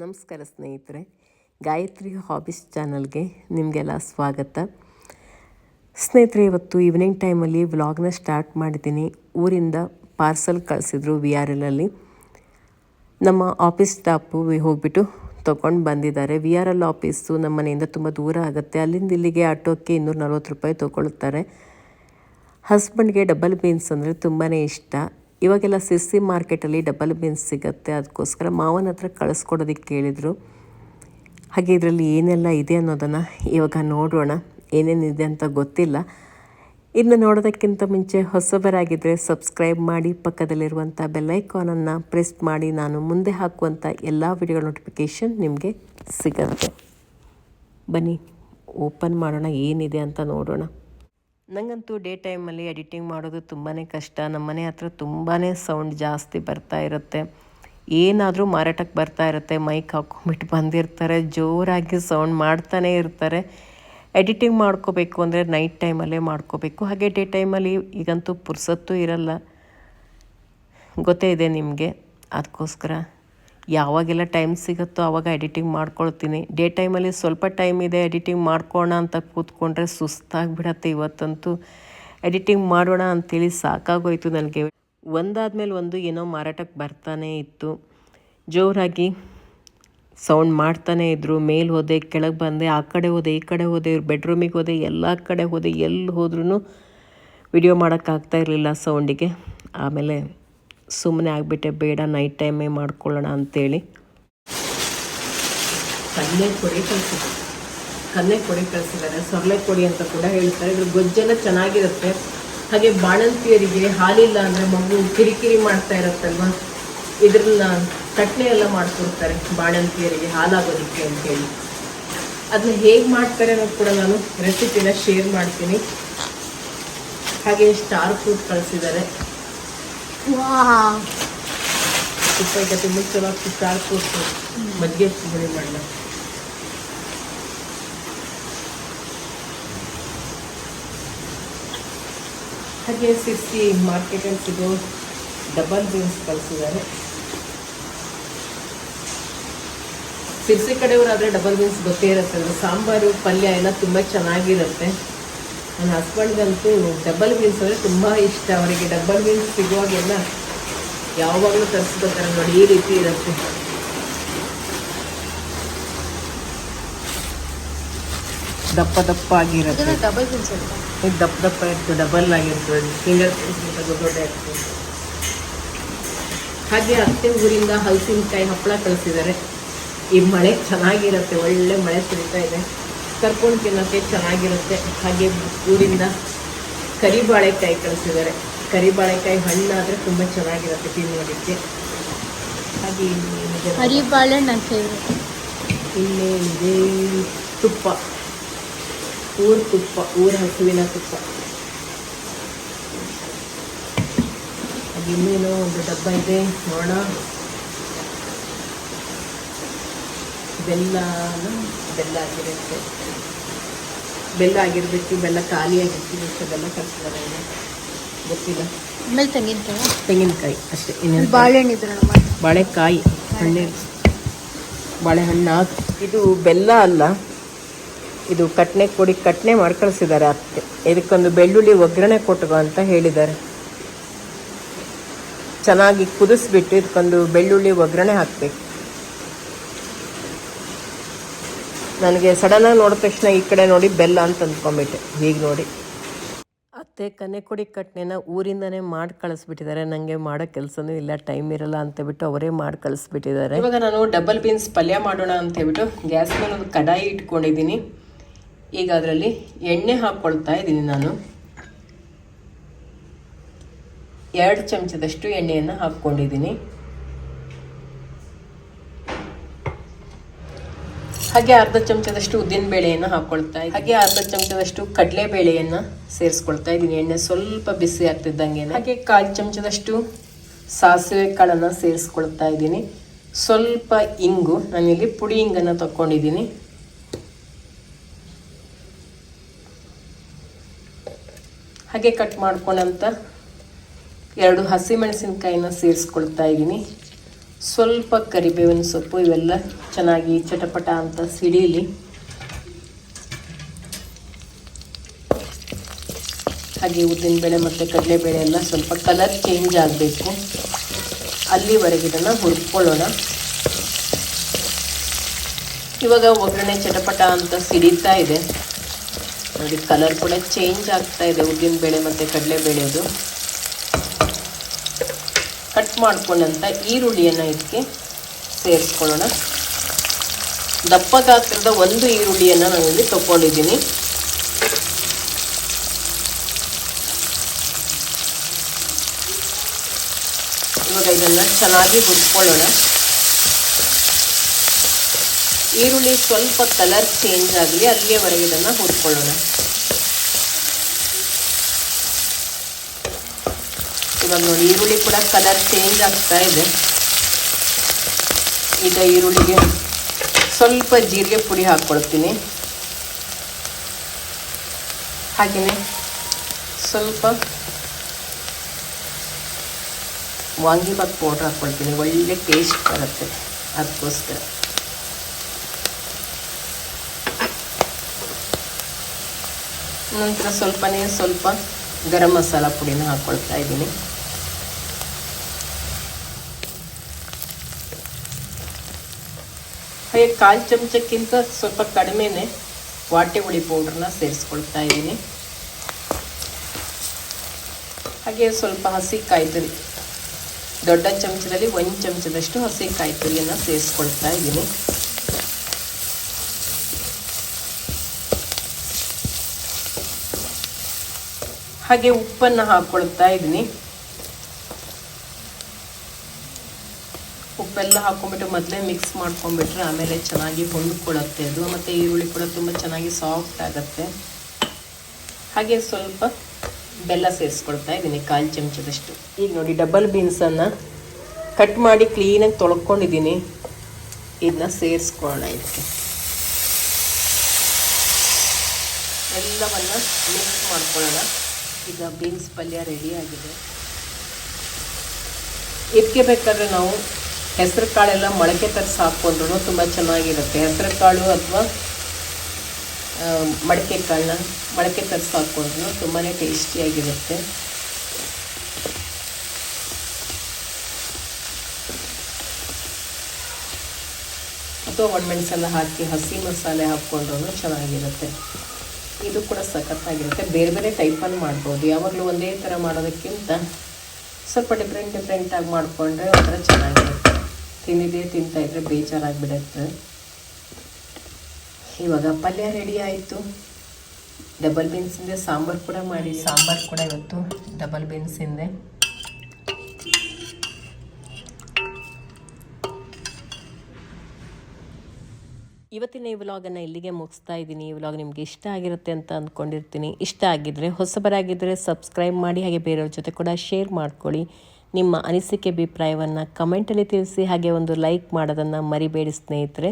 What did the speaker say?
ನಮಸ್ಕಾರ ಸ್ನೇಹಿತರೆ, ಗಾಯತ್ರಿ ಹಾಬೀಸ್ ಚಾನಲ್ಗೆ ನಿಮಗೆಲ್ಲ ಸ್ವಾಗತ. ಸ್ನೇಹಿತರೆ, ಇವತ್ತು ಈವ್ನಿಂಗ್ ಟೈಮಲ್ಲಿ ವ್ಲಾಗ್ನ ಸ್ಟಾರ್ಟ್ ಮಾಡಿದ್ದೀನಿ. ಊರಿಂದ ಪಾರ್ಸಲ್ ಕಳಿಸಿದ್ರು ವಿ ಆರ್ ಎಲ್ಲಲ್ಲಿ ನಮ್ಮ ಆಫೀಸ್ ಸ್ಟಾಪು ಹೋಗ್ಬಿಟ್ಟು ತೊಗೊಂಡು ಬಂದಿದ್ದಾರೆ. ವಿ ಆರ್ ಎಲ್ ಆಫೀಸು ನಮ್ಮ ಮನೆಯಿಂದ ತುಂಬ ದೂರ ಆಗುತ್ತೆ. ಅಲ್ಲಿಂದ ಇಲ್ಲಿಗೆ ಆಟೋಕ್ಕೆ ಇನ್ನೂರ ನಲ್ವತ್ತು ರೂಪಾಯಿ ತೊಗೊಳ್ತಾರೆ. ಹಸ್ಬೆಂಡ್ಗೆ ಡಬಲ್ ಬೀನ್ಸ್ ಅಂದರೆ ತುಂಬಾ ಇಷ್ಟ. ಇವಾಗೆಲ್ಲ ಸಿರ್ಸಿ ಮಾರ್ಕೆಟಲ್ಲಿ ಡಬಲ್ ಬೀನ್ಸ್ ಸಿಗುತ್ತೆ. ಅದಕ್ಕೋಸ್ಕರ ಮಾವನ ಹತ್ರ ಕಳಿಸ್ಕೊಡೋದಕ್ಕೆ ಕೇಳಿದರು. ಹಾಗೆ ಇದರಲ್ಲಿ ಏನೆಲ್ಲ ಇದೆ ಅನ್ನೋದನ್ನು ಇವಾಗ ನೋಡೋಣ. ಏನೇನಿದೆ ಅಂತ ಗೊತ್ತಿಲ್ಲ. ಇನ್ನು ನೋಡೋದಕ್ಕಿಂತ ಮುಂಚೆ ಹೊಸಬರಾಗಿದ್ದರೆ ಸಬ್ಸ್ಕ್ರೈಬ್ ಮಾಡಿ ಪಕ್ಕದಲ್ಲಿರುವಂಥ ಬೆಲ್ಲೈಕಾನನ್ನು ಪ್ರೆಸ್ ಮಾಡಿ. ನಾನು ಮುಂದೆ ಹಾಕುವಂಥ ಎಲ್ಲ ವಿಡಿಯೋ ನೋಟಿಫಿಕೇಷನ್ ನಿಮಗೆ ಸಿಗುತ್ತೆ. ಬನ್ನಿ, ಓಪನ್ ಮಾಡೋಣ. ಏನಿದೆ ಅಂತ ನೋಡೋಣ. ನನಗಂತೂ ಡೇ ಟೈಮಲ್ಲಿ ಎಡಿಟಿಂಗ್ ಮಾಡೋದು ತುಂಬಾ ಕಷ್ಟ. ನಮ್ಮ ಮನೆ ಹತ್ರ ತುಂಬಾ ಸೌಂಡ್ ಜಾಸ್ತಿ ಬರ್ತಾ ಇರುತ್ತೆ. ಏನಾದರೂ ಮಾರಾಟಕ್ಕೆ ಬರ್ತಾ ಇರುತ್ತೆ. ಮೈಕ್ ಹಾಕ್ಕೊಂಬಿಟ್ಟು ಬಂದಿರ್ತಾರೆ. ಜೋರಾಗಿ ಸೌಂಡ್ ಮಾಡ್ತಾನೇ ಇರ್ತಾರೆ. ಎಡಿಟಿಂಗ್ ಮಾಡ್ಕೋಬೇಕು ಅಂದರೆ ನೈಟ್ ಟೈಮಲ್ಲೇ ಮಾಡ್ಕೋಬೇಕು. ಹಾಗೆ ಡೇ ಟೈಮಲ್ಲಿ ಈಗಂತೂ ಪುರ್ಸತ್ತು ಇರಲ್ಲ. ಗೊತ್ತೇ ಇದೆ ನಿಮಗೆ. ಅದಕ್ಕೋಸ್ಕರ ಯಾವಾಗೆಲ್ಲ ಟೈಮ್ ಸಿಗುತ್ತೋ ಆವಾಗ ಎಡಿಟಿಂಗ್ ಮಾಡ್ಕೊಳ್ತೀನಿ. ಡೇ ಟೈಮಲ್ಲಿ ಸ್ವಲ್ಪ ಟೈಮ್ ಇದೆ ಎಡಿಟಿಂಗ್ ಮಾಡ್ಕೋಣ ಅಂತ ಕೂತ್ಕೊಂಡ್ರೆ ಸುಸ್ತಾಗಿಬಿಡತ್ತೆ ಇವತ್ತಂತೂ. ಎಡಿಟಿಂಗ್ ಮಾಡೋಣ ಅಂತೇಳಿ ಸಾಕಾಗೋಯ್ತು ನನಗೆ. ಒಂದಾದ್ಮೇಲೆ ಒಂದು ಏನೋ ಮಾರಾಟಕ್ಕೆ ಬರ್ತಾನೇ ಇತ್ತು. ಜೋರಾಗಿ ಸೌಂಡ್ ಮಾಡ್ತಾನೇ ಇದ್ದರು ಮೇಲೆ ಹೋದೆ, ಕೆಳಗೆ ಬಂದೆ, ಆ ಕಡೆ ಹೋದೆ, ಈ ಕಡೆ ಹೋದೆ ಇವ್ರ ಬೆಡ್ರೂಮಿಗೆ ಹೋದೆ, ಎಲ್ಲ ಕಡೆ ಹೋದೆ ಎಲ್ಲಿ ಹೋದ್ರೂ ವಿಡಿಯೋ ಮಾಡೋಕ್ಕಾಗ್ತಾ ಇರಲಿಲ್ಲ ಸೌಂಡಿಗೆ ಆಮೇಲೆ ಸುಮ್ಮನೆ ಆಗಿಬಿಟ್ಟೆ, ಬೇಡ ನೈಟ್ ಟೈಮೇ ಮಾಡ್ಕೊಳ್ಳೋಣ ಅಂತೇಳಿ. ಕನ್ನೆ ಕೊಡಿ ಕಳಿಸಿದ್ದಾರೆ ಕನ್ನೆ ಕೊಡಿ ಕಳಿಸಿದ್ದಾರೆ. ಸೊರ್ಲೆ ಕೊಡಿ ಅಂತ ಕೂಡ ಹೇಳ್ತಾರೆ. ಇದ್ರ ಗೊಜ್ಜೆಲ್ಲ ಚೆನ್ನಾಗಿರುತ್ತೆ. ಹಾಗೆ ಬಾಣಂತಿಯರಿಗೆ ಹಾಲಿಲ್ಲ ಅಂದರೆ ಮಗು ಕಿರಿಕಿರಿ ಮಾಡ್ತಾ ಇರುತ್ತಲ್ವ? ಇದ್ರನ್ನ ತಟ್ಟನೆ ಎಲ್ಲ ಮಾಡ್ಕೊಡ್ತಾರೆ ಬಾಣಂತಿಯರಿಗೆ ಹಾಲಾಗೋದಕ್ಕೆ ಅಂತೇಳಿ. ಅದನ್ನ ಹೇಗೆ ಮಾಡ್ತಾರೆ ಅನ್ನೋದು ಕೂಡ ನಾನು ರೆಸಿಪಿನ ಶೇರ್ ಮಾಡ್ತೀನಿ. ಹಾಗೆ ಸ್ಟಾರ್ ಫ್ರೂಟ್ ಕಳಿಸಿದ್ದಾರೆ. ತುಪ್ಪ ಮುಂಚೆ ತುಂಬ ಚೆನ್ನಾಗಿ ಸ್ಟಾರ್ ಫ್ರೂಟ್ ಮಜ್ಜಿಗೆ ಪುಡಿ ಮಾಡಲ. ಹಾಗೆ ಸಿರ್ಸಿ ಮಾರ್ಕೆಟಲ್ಲಿ ಸಿಗೋ ಡಬಲ್ ಬೀನ್ಸ್ ಕಳಿಸಿದ್ದಾರೆ. ಸಿರ್ಸಿ ಕಡೆಯವರಾದ್ರೆ ಡಬಲ್ ಬೀನ್ಸ್ ಗೊತ್ತೇ ಇರುತ್ತೆ ಅದು ಸಾಂಬಾರು ಪಲ್ಯ ಎಲ್ಲ ತುಂಬ ಚೆನ್ನಾಗಿರುತ್ತೆ. ನನ್ನ ಹಸ್ಬೆಂಡ್ಗಂತೂ ಡಬಲ್ ಬೀನ್ಸ್ ಅಂದರೆ ತುಂಬ ಇಷ್ಟ. ಅವರಿಗೆ ಡಬಲ್ ಬೀನ್ಸ್ ಸಿಗುವಾಗೆಲ್ಲ ಯಾವಾಗಲೂ ತರಿಸ್ಕೊತಾರೆ ನೋಡಿ ಈ ರೀತಿ ಇರುತ್ತೆ. ದಪ್ಪ ದಪ್ಪ ಆಗಿರುತ್ತೆ. ಡಬಲ್ ಬೀನ್ಸ್ ಇದು ದಪ್ಪ ದಪ್ಪ ಇರ್ತದೆ ಡಬಲ್ ಆಗಿರ್ತದೆ. ಫಿಂಗರ್ ದೊಡ್ಡ ದೊಡ್ಡ ಇರ್ತದೆ. ಹಾಗೆ ಅತ್ತೆ ಊರಿಂದ ಹಲಸಿನಕಾಯಿ ಹಪ್ಪಳ ಕಳಿಸಿದ್ದಾರೆ. ಈ ಮಳೆ ಚೆನ್ನಾಗಿರುತ್ತೆ ಒಳ್ಳೆ ಮಳೆ ಸುರಿತಾ ಇದೆ. ಕರ್ಕೊಂಡು ತಿನ್ನೋಕ್ಕೆ ಚೆನ್ನಾಗಿರುತ್ತೆ. ಹಾಗೆ ಊರಿಂದ ಕರಿಬಾಳೆಕಾಯಿ ಕಳಿಸಿದ್ದಾರೆ. ಕರಿಬಾಳೆಕಾಯಿ ಹಣ್ಣಾದರೆ ತುಂಬ ಚೆನ್ನಾಗಿರುತ್ತೆ ತಿನ್ನೋದಕ್ಕೆ. ಹಾಗೆ ಕರಿಬಾಳೆಹಣ್ಣು ಅಂತ ಇಲ್ಲೇ ಇದೆ ತುಪ್ಪ. ಊರು ತುಪ್ಪ ಊರ ಹಸುವಿನ ತುಪ್ಪ. ಹಾಗೆ ಇನ್ನೇನೋ ಒಂದು ಡಬ್ಬ ಇದೆ. ನೋಡೋಣ. ಬೆಲ್ಲನ ಬೆಲ್ಲ ಆಗಿರುತ್ತೆ. ಬೆಲ್ಲ ಆಗಿರಬೇಕು ಬೆಲ್ಲ ಖಾಲಿ ಆಗಿರ್ತಿರುತ್ತೆ ಬೆಲ್ಲ ಇನ್ನು. ಗೊತ್ತಿಲ್ಲ. ಆಮೇಲೆ ತೆಂಗಿನಕಾಯಿ? ತೆಂಗಿನಕಾಯಿ ಅಷ್ಟೇ ಇನ್ನೇನು ಬಾಳೆಹಣ್ಣು ಇದ್ರೆ ಬಾಳೆಕಾಯಿ ಹಣ್ಣೆ. ಬಾಳೆಹಣ್ಣು ಇದು ಬೆಲ್ಲ ಅಲ್ಲ ಇದು ಕಟ್ನೆ ಕೊಡಿ ಕಟ್ನೆ ಮಾಡಿ ಕಳಿಸಿದ್ದಾರೆ ಅತ್ತೆ. ಇದಕ್ಕೊಂದು ಬೆಳ್ಳುಳ್ಳಿ ಒಗ್ಗರಣೆ ಕೊಟ್ಟು ಅಂತ ಹೇಳಿದ್ದಾರೆ. ಚೆನ್ನಾಗಿ ಕುದಿಸ್ಬಿಟ್ಟು ಇದಕ್ಕೊಂದು ಬೆಳ್ಳುಳ್ಳಿ ಒಗ್ಗರಣೆ ಹಾಕಬೇಕು. ನನಗೆ ಸಡನ್ನಾಗಿ ನೋಡಿದ ತಕ್ಷಣ ಈ ಕಡೆ ನೋಡಿ ಬೆಲ್ಲ ಅಂತ ಅಂದ್ಕೊಂಬಿಟ್ಟೆ ಹೀಗೆ ನೋಡಿ. ಅತ್ತೆ ಕನೆಕೊಡಿ ಕಟ್ನೆನ ಊರಿಂದನೇ ಮಾಡಿ ಕಳಿಸ್ಬಿಟ್ಟಿದ್ದಾರೆ. ನನಗೆ ಮಾಡೋ ಕೆಲಸನೂ ಇಲ್ಲ ಟೈಮ್ ಇರಲ್ಲ ಅಂತ ಬಿಟ್ಟು ಅವರೇ ಮಾಡಿ ಕಳಿಸ್ಬಿಟ್ಟಿದ್ದಾರೆ. ಇವಾಗ ನಾನು ಡಬಲ್ ಬೀನ್ಸ್ ಪಲ್ಯ ಮಾಡೋಣ ಅಂತ ಹೇಳ್ಬಿಟ್ಟು ಗ್ಯಾಸ್ ಮೇಲೆ ಒಂದು ಕಡಾಯಿ ಇಟ್ಕೊಂಡಿದ್ದೀನಿ. ಈಗ ಅದರಲ್ಲಿ ಎಣ್ಣೆ ಹಾಕ್ಕೊಳ್ತಾ ಇದ್ದೀನಿ ನಾನು. ಎರಡು ಚಮಚದಷ್ಟು ಎಣ್ಣೆಯನ್ನು ಹಾಕ್ಕೊಂಡಿದ್ದೀನಿ ಹಾಗೆ ಅರ್ಧ ಚಮಚದಷ್ಟು ಉದ್ದಿನ ಬೇಳೆಯನ್ನು ಹಾಕ್ಕೊಳ್ತಾ ಇದ್ದೀನಿ. ಹಾಗೆ ಅರ್ಧ ಚಮಚದಷ್ಟು ಕಡಲೆ ಬೇಳೆಯನ್ನು ಸೇರಿಸ್ಕೊಳ್ತಾ ಇದ್ದೀನಿ. ಎಣ್ಣೆ ಸ್ವಲ್ಪ ಬಿಸಿ ಆಗ್ತಿದ್ದಂಗೆ ಹಾಗೆ ಕಾಲು ಚಮಚದಷ್ಟು ಸಾಸಿವೆ ಕಾಳನ್ನು ಸೇರಿಸ್ಕೊಳ್ತಾ ಇದ್ದೀನಿ. ಸ್ವಲ್ಪ ಇಂಗು, ನಾನಿಲ್ಲಿ ಪುಡಿ ಇಂಗನ್ನು ತಗೊಂಡಿದ್ದೀನಿ ಹಾಗೆ ಕಟ್ ಮಾಡ್ಕೊಂಡಂತ ಎರಡು ಹಸಿಮೆಣಸಿನ್ಕಾಯಿನ ಸೇರಿಸ್ಕೊಳ್ತಾ ಇದ್ದೀನಿ. ಸ್ವಲ್ಪ ಕರಿಬೇವಿನ ಸೊಪ್ಪು ಇವೆಲ್ಲ ಚೆನ್ನಾಗಿ ಚಟಪಟ ಅಂತ ಸಿಡೀಲಿ. ಹಾಗೆ ಉದ್ದಿನಬೇಳೆ ಮತ್ತು ಕಡಲೆಬೇಳೆ ಎಲ್ಲ ಸ್ವಲ್ಪ ಕಲರ್ ಚೇಂಜ್ ಆಗಬೇಕು. ಅಲ್ಲಿವರೆಗೆ ಇದನ್ನು ಹುರ್ಕೊಳ್ಳೋಣ. ಇವಾಗ ಒಗ್ಗರಣೆ ಚಟಪಟ ಅಂತ ಸಿಡಿತಾ ಇದೆ. ನೋಡಿ ಕಲರ್ ಕೂಡ ಚೇಂಜ್ ಆಗ್ತಾ ಇದೆ ಉದ್ದಿನಬೇಳೆ ಮತ್ತು ಕಡಲೆಬೇಳೆದು ಮಾಡ್ಕೊಂಡಂಥ ಈರುಳ್ಳಿಯನ್ನು ಇದಕ್ಕೆ ಸೇರಿಸ್ಕೊಳ್ಳೋಣ. ದಪ್ಪ ಗಾತ್ರದ ಒಂದು ಈರುಳ್ಳಿಯನ್ನು ನಾನಿಲ್ಲಿ ತಗೊಂಡಿದ್ದೀನಿ. ಇವಾಗ ಇದನ್ನು ಚೆನ್ನಾಗಿ ಹುರ್ಕೊಳ್ಳೋಣ. ಈರುಳ್ಳಿ ಸ್ವಲ್ಪ ಕಲರ್ ಚೇಂಜ್ ಆಗಲಿ ಅಲ್ಲಿಯವರೆಗೆ ಇದನ್ನು ಹುರ್ಕೊಳ್ಳೋಣ. ಇವಾಗ ನೋಡಿ, ಈರುಳ್ಳಿ ಕೂಡ ಕಲರ್ ಚೇಂಜ್ ಆಗ್ತಾ ಇದೆ. ಈಗ ಈರುಳ್ಳಿಗೆ ಸ್ವಲ್ಪ ಜೀರಿಗೆ ಪುಡಿ ಹಾಕ್ಕೊಡ್ತೀನಿ. ಹಾಗೆಯೇ ಸ್ವಲ್ಪ ವಾಂಗಿಬಾತ್ ಪೌಡ್ರ್ ಹಾಕ್ಕೊಳ್ತೀನಿ ಒಳ್ಳೆ ಟೇಸ್ಟ್ ಬರುತ್ತೆ ಅದಕ್ಕೋಸ್ಕರ. ನಂತರ ಸ್ವಲ್ಪನೇ ಸ್ವಲ್ಪ ಗರಂ ಮಸಾಲ ಪುಡಿನ ಹಾಕ್ಕೊಳ್ತಾ ಇದ್ದೀನಿ. ಹಾಗೆ ಕಾಲು ಚಮಚಕ್ಕಿಂತ ಸ್ವಲ್ಪ ಕಡಿಮೆನೆ ವಾಟೆ ಹುಳಿ ಪೌಡ್ರನ್ನ ಸೇರಿಸ್ಕೊಳ್ತಾ ಇದ್ದೀನಿ. ಹಾಗೆ ಸ್ವಲ್ಪ ಹಸಿ ಕಾಯಿ ದೊಡ್ಡ ಚಮಚದಲ್ಲಿ ಒಂದು ಚಮಚದಷ್ಟು ಹಸಿ ಕಾಯಿ ತುರಿಯನ್ನು ಸೇರಿಸ್ಕೊಳ್ತಾ ಇದ್ದೀನಿ. ಹಾಗೆ ಉಪ್ಪನ್ನು ಹಾಕ್ಕೊಳ್ತಾ ಇದ್ದೀನಿ. ಉಪ್ಪೆಲ್ಲ ಹಾಕೊಂಡ್ಬಿಟ್ಟು ಮೊದಲೇ ಮಿಕ್ಸ್ ಮಾಡ್ಕೊಂಡ್ಬಿಟ್ರೆ ಆಮೇಲೆ ಚೆನ್ನಾಗಿ ಹೊಂದ್ಕೊಳ್ಳುತ್ತೆ ಅದು. ಮತ್ತು ಈರುಳ್ಳಿ ಕೂಡ ತುಂಬ ಚೆನ್ನಾಗಿ ಸಾಫ್ಟ್ ಆಗುತ್ತೆ. ಹಾಗೆ ಸ್ವಲ್ಪ ಬೆಲ್ಲ ಸೇರಿಸ್ಕೊಳ್ತಾ ಇದ್ದೀನಿ ಕಾಲು ಚಮಚದಷ್ಟು. ಈಗ ನೋಡಿ ಡಬಲ್ ಬೀನ್ಸನ್ನು ಕಟ್ ಮಾಡಿ ಕ್ಲೀನಾಗಿ ತೊಳ್ಕೊಂಡಿದ್ದೀನಿ. ಇದನ್ನ ಸೇರಿಸ್ಕೊಳ್ಳೋಣ ಇದಕ್ಕೆ. ಎಲ್ಲವನ್ನು ಮಿಕ್ಸ್ ಮಾಡ್ಕೊಳ್ಳೋಣ. ಈಗ ಬೀನ್ಸ್ ಪಲ್ಯ ರೆಡಿ ಆಗಿದೆ. ಇದಕ್ಕೆ ಬೇಕಾದ್ರೆ ನಾವು ಹೆಸರು ಕಾಳೆಲ್ಲ ಮೊಳಕೆ ತರಿಸಿ ಹಾಕ್ಕೊಂಡ್ರು ತುಂಬ ಚೆನ್ನಾಗಿರುತ್ತೆ. ಹೆಸರು ಕಾಳು ಅಥವಾ ಮಡಕೆ ಕಾಳನ್ನ ಮೊಳಕೆ ತರಿಸಿ ಹಾಕ್ಕೊಂಡ್ರು ತುಂಬಾ ಟೇಸ್ಟಿಯಾಗಿರುತ್ತೆ ಅಥವಾ ಒಣಮೆಣಸೆಲ್ಲ ಹಾಕಿ ಹಸಿ ಮಸಾಲೆ ಹಾಕ್ಕೊಂಡ್ರು ಚೆನ್ನಾಗಿರುತ್ತೆ. ಇದು ಕೂಡ ಸಖತ್ತಾಗಿರುತ್ತೆ. ಬೇರೆ ಬೇರೆ ಟೈಪಲ್ಲಿ ಮಾಡ್ಬೋದು. ಯಾವಾಗಲೂ ಒಂದೇ ಥರ ಮಾಡೋದಕ್ಕಿಂತ ಸ್ವಲ್ಪ ಡಿಫ್ರೆಂಟ್ ಡಿಫ್ರೆಂಟಾಗಿ ಮಾಡಿಕೊಂಡ್ರೆ ಒಂಥರ ಚೆನ್ನಾಗಿರುತ್ತೆ. ತಿಂದಿದ್ದೇ ತಿಂತಾಯಿದ್ರೆ ಬೇಜಾರಾಗಿಬಿಡುತ್ತೆ. ಇವಾಗ ಪಲ್ಯ ರೆಡಿ ಆಯಿತು. ಡಬಲ್ ಬೀನ್ಸಿಂದ ಸಾಂಬಾರು ಕೂಡ ಮಾಡಿ. ಸಾಂಬಾರು ಕೂಡ ಇವತ್ತು ಡಬಲ್ ಬೀನ್ಸಿಂದೆ ಇವತ್ತಿನ ಈ ವ್ಲಾಗನ್ನು ಇಲ್ಲಿಗೆ ಮುಗಿಸ್ತಾ ಇದ್ದೀನಿ. ಈ ವ್ಲಾಗ್ ನಿಮಗೆ ಇಷ್ಟ ಆಗಿರುತ್ತೆ ಅಂತ ಅಂದ್ಕೊಂಡಿರ್ತೀನಿ ಇಷ್ಟ ಆಗಿದ್ದರೆ ಹೊಸಬರಾಗಿದ್ದರೆ ಸಬ್ಸ್ಕ್ರೈಬ್ ಮಾಡಿ ಹಾಗೆ ಬೇರೆಯವ್ರ ಜೊತೆ ಕೂಡ ಶೇರ್ ಮಾಡ್ಕೊಳ್ಳಿ. ನಿಮ್ಮ ಅನಿಸಿಕೆ ಅಭಿಪ್ರಾಯವನ್ನು ಕಮೆಂಟಲ್ಲಿ ತಿಳಿಸಿ ಹಾಗೆ ಒಂದು ಲೈಕ್ ಮಾಡೋದನ್ನು ಮರಿಬೇಡಿ ಸ್ನೇಹಿತರೆ.